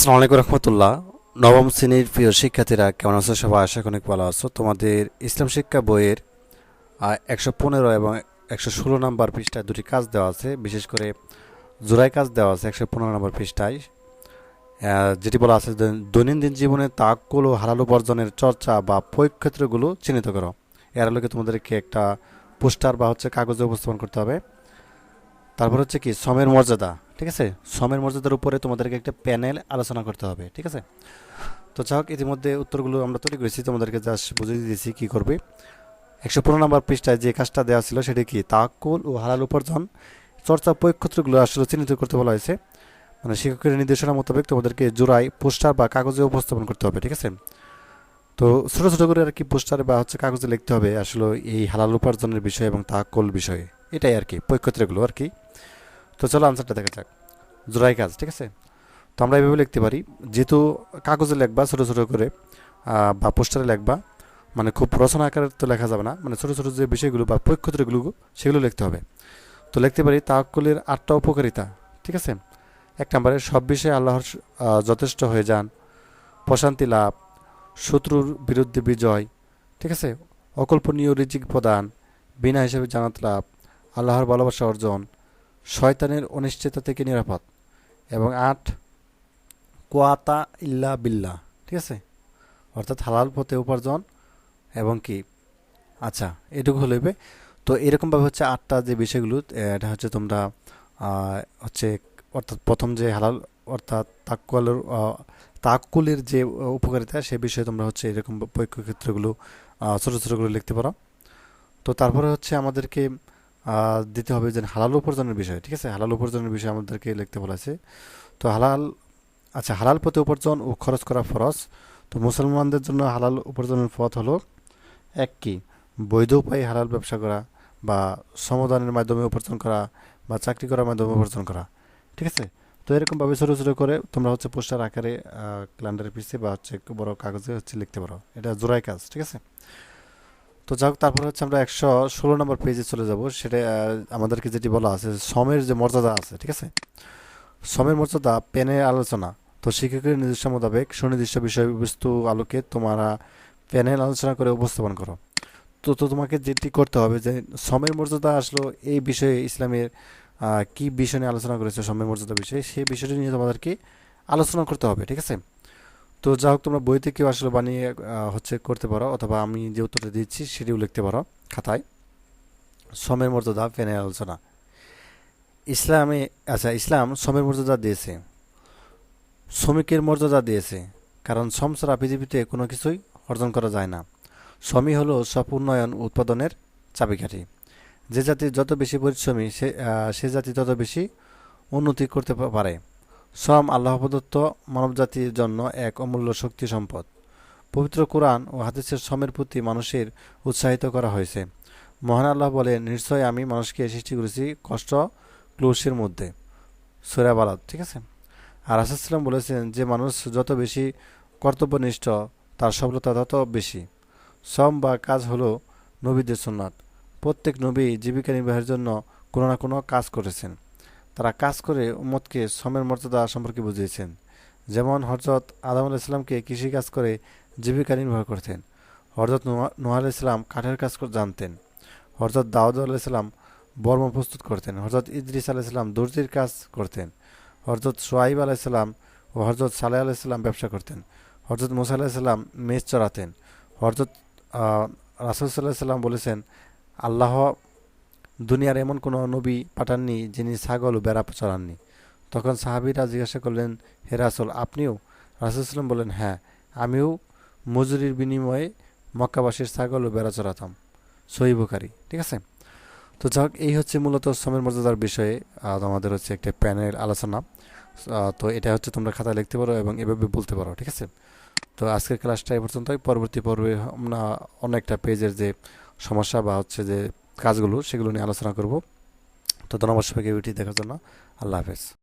আসসালামু আলাইকুম রহমতুল্লাহ। নবম শ্রেণির প্রিয় শিক্ষার্থীরা, কেমন আছো সবাই? আশা অনেক ভালো আছো। তোমাদের ইসলাম শিক্ষা বইয়ের একশো পনেরো এবং একশো ষোলো নম্বর পৃষ্ঠায় দুটি কাজ দেওয়া আছে। বিশেষ করে জোড়াই কাজ দেওয়া আছে, একশো পনেরো নম্বর পৃষ্ঠায়। যেটি বলা আছে দৈনন্দিন জীবনে তাকুল ও হালাল উপার্জনের চর্চা বা প্রয়োগ ক্ষেত্রগুলো চিহ্নিত করো। এর আলোকে তোমাদেরকে একটা পোস্টার বা হচ্ছে কাগজে উপস্থাপন করতে হবে। তারপর হচ্ছে কি, শ্রমের মর্যাদা, ঠিক আছে? শ্রমের মর্যাদার উপরে তোমাদেরকে একটা প্যানেল আলোচনা করতে হবে, ঠিক আছে? তো যাই হোক, ইতিমধ্যে উত্তরগুলো আমরা তৈরি করেছি, তোমাদেরকে জাস্ট বুঝিয়ে দিয়েছি কি করবে। একশো পনেরো নম্বর পৃষ্ঠায় যে কাজটা দেওয়া ছিল সেটি কি? তাকুল ও হালাল উপার্জন। চর্চা প্রয়োগক্ষেত্রগুলো আসলে চিহ্নিত করতে বলা হয়েছে। মানে শিক্ষকের নির্দেশনা মোতাবেক তোমাদেরকে জোড়ায় পোস্টার বা কাগজে উপস্থাপন করতে হবে, ঠিক আছে? তো ছোটো ছোটো করে আর কি পোস্টারে বা হচ্ছে কাগজে লিখতে হবে আসলে এই হালাল উপার্জনের বিষয় এবং তাকুল বিষয়ে। এটাই আর কি প্রয়োগক্ষেত্রগুলো আর কি। তো চলো আনসারটা দেখা যাক। জোড়াই কাজ, ঠিক আছে? তো আমরা এভাবে লিখতে পারি, যেহেতু কাগজে লেখবা ছোটো ছোটো করে বা পোস্টারে লেখবা মানে খুব রচনা আকারে তো লেখা যাবে না মানে ছোটো ছোটো যে বিষয়গুলো বা প্রক্ষত্রগুলো সেগুলো লিখতে হবে। তো লিখতে পারি তাওয়াক্কুলের আটটা উপকারিতা, ঠিক আছে? এক নম্বরে, সব বিষয়ে আল্লাহর যথেষ্ট হয়ে যান, প্রশান্তি লাভ, শত্রুর বিরুদ্ধে বিজয়, ঠিক আছে? অকল্পনীয় রিজিক প্রদান, বিনা হিসেবে জানাত লাভ আল্লাহর ভালোবাসা অর্জন, শয়তানের অনিশ্চয়তা থেকে নিরাপদ। এবং আট, কোয়াতা ইল্লা বিল্লা ঠিক আছে? অর্থাৎ হালাল পথে উপার্জন এবং কি? আচ্ছা এটুকু হলেবে তো এরকমভাবে হচ্ছে আটটা যে বিষয়গুলো এটা হচ্ছে তোমরা হচ্ছে অর্থাৎ প্রথম যে হালাল, অর্থাৎ তাকুয়ালের তাকুলের যে উপকারিতা, সে বিষয়ে তোমরা হচ্ছে এরকম পরীক্ষা ক্ষেত্রগুলো ছোটো ছোটোগুলো লিখতে পারো। তো তারপরে হচ্ছে আমাদেরকে দিতে হবে যে হালাল উপার্জনের বিষয়, ঠিক আছে? হালাল উপার্জনের বিষয়ে আমাদেরকে লিখতে বলা আছে। তো হালাল আচ্ছা হালাল পথে উপার্জন ও খরচ করা ফরজ। তো মুসলমানদের জন্য হালাল উপার্জনের পথ হলো এক কি? বৈধ উপায়ে হালাল ব্যবসা করা বা সমদানের মাধ্যমে উপার্জন করা বা চাকরি করার মাধ্যমে উপার্জন করা, ঠিক আছে? তো এরকমভাবে ছোটো ছোটো করে তোমরা হচ্ছে পোস্টার আকারে ক্যালেন্ডারের পিছিয়ে বা হচ্ছে বড় কাগজে হচ্ছে লিখতে পারো। এটা জোড়াই কাজ, ঠিক আছে? তো যাই হোক তারপর হচ্ছে আমরা একশো ষোলো নম্বর পেজে চলে যাব। সেটা আমাদেরকে যেটি বলা আছে শ্রমের যে মর্যাদা আছে, ঠিক আছে? শ্রমের মর্যাদা পেনের আলোচনা। তো শিক্ষকের নির্দিষ্ট মোতাবেক সুনির্দিষ্ট বিষয়বস্তু আলোকে তোমরা প্যানেল আলোচনা করে উপস্থাপন করো। তো তো তোমাকে যেটি করতে হবে যে শ্রমের মর্যাদা আসলো এই বিষয়ে ইসলামের কি বিষয় নিয়ে আলোচনা করেছে শ্রমের মর্যাদা বিষয়ে, সেই বিষয়টি নিয়ে তোমাদেরকে আলোচনা করতে হবে, ঠিক আছে? তো যা হোক, তোমরা বইতে কেউ আসলে বানিয়ে হচ্ছে করতে পারো, অথবা আমি যে উত্তরটা দিচ্ছি সেটিও লিখতে পারো খাতায়। শ্রমের মর্যাদা প্যানেল আলোচনা ইসলামে আচ্ছা ইসলাম শ্রমের মর্যাদা দিয়েছে। শ্রমিকের মর্যাদা দিয়েছে, কারণ শ্রম ছাড়া পৃথিবীতে কোনো কিছুই অর্জন করা যায় না। শ্রমই হলো সব উন্নয়ন উৎপাদনের চাবিকাঠি। যে জাতি যত বেশি পরিশ্রমী সে সে জাতি তত বেশি উন্নতি করতে পারে। শ্রম আল্লাহ প্রদত্ত মানবজাতির জন্য এক অমূল্য শক্তি সম্পদ। পবিত্র কোরআন ও হাদিসের শ্রমের প্রতি মানুষের উৎসাহিত করা হয়েছে। মহান আল্লাহ বলে নিশ্চয় আমি মানুষকে সৃষ্টি করেছি কষ্ট ক্লোসের মধ্যে। সোরা বালাদ, ঠিক আছে? আর আসালাম বলেছেন যে, মানুষ যত বেশি কর্তব্যনিষ্ঠ, তার সফলতা তত বেশি। শ্রম বা কাজ হলো নবীদের সুন্নাত। প্রত্যেক নবী জীবিকা নির্বাহের জন্য কোনো না কোনো কাজ করেছেন। তারা কাজ করে উম্মতকে শ্রমের মর্যাদা সম্পর্কে বুঝিয়েছেন। যেমন হজরত আদম আলাইসাল্লামকে কৃষিকাজ করে জীবিকা নির্বাহ করতেন। হজরত নোয়া আলাইসাল্লাম কাঠের কাজ জানতেন। হজরত দাউদ আলাইসাল্লাম বর্ম প্রস্তুত করতেন। হজরত ইদ্রিস আলাইসাল্লাম দর্জির কাজ করতেন। হজরত সোয়াইব আলাইসাল্লাম ও হজরত সালেহ আলাইসাল্লাম ব্যবসা করতেন। হজরত মুসা আলাইসাল্লাম মেষ চড়াতেন। হজরত রাসুল সাল্লাহ সাল্লাম বলেছেন, আল্লাহ দুনিয়ার এমন কোনো নবী পাঠাননি যিনি ছাগল ও বেড়া চড়াননি। তখন সাহাবিরা জিজ্ঞাসা করলেন, হে রাসুল, আপনিও? রাসুল সাল্লাম বললেন হ্যাঁ আমিও মজুরির বিনিময়ে মক্কাবাসীর ছাগল ও বেড়া চড়াতাম। সহি বুখারি, ঠিক আছে? তো যাক, এই হচ্ছে মূলত শ্রমের মর্যাদার বিষয়ে আমাদের হচ্ছে একটা প্যানেল আলোচনা। তো এটা হচ্ছে তোমরা খাতায় লিখতে পারো এবং এভাবে বলতে পারো, ঠিক আছে? তো আজকের ক্লাসটা এই পর্যন্তই। পরবর্তী পর্বে আমরা অন্য একটা পেজের যে সমস্যা বা হচ্ছে যে কাজগুলো সেগুলো নিয়ে আলোচনা করব। তো ধন্যবাদ সবাইকে ভিডিওটি দেখার জন্য। আল্লাহ হাফেজ।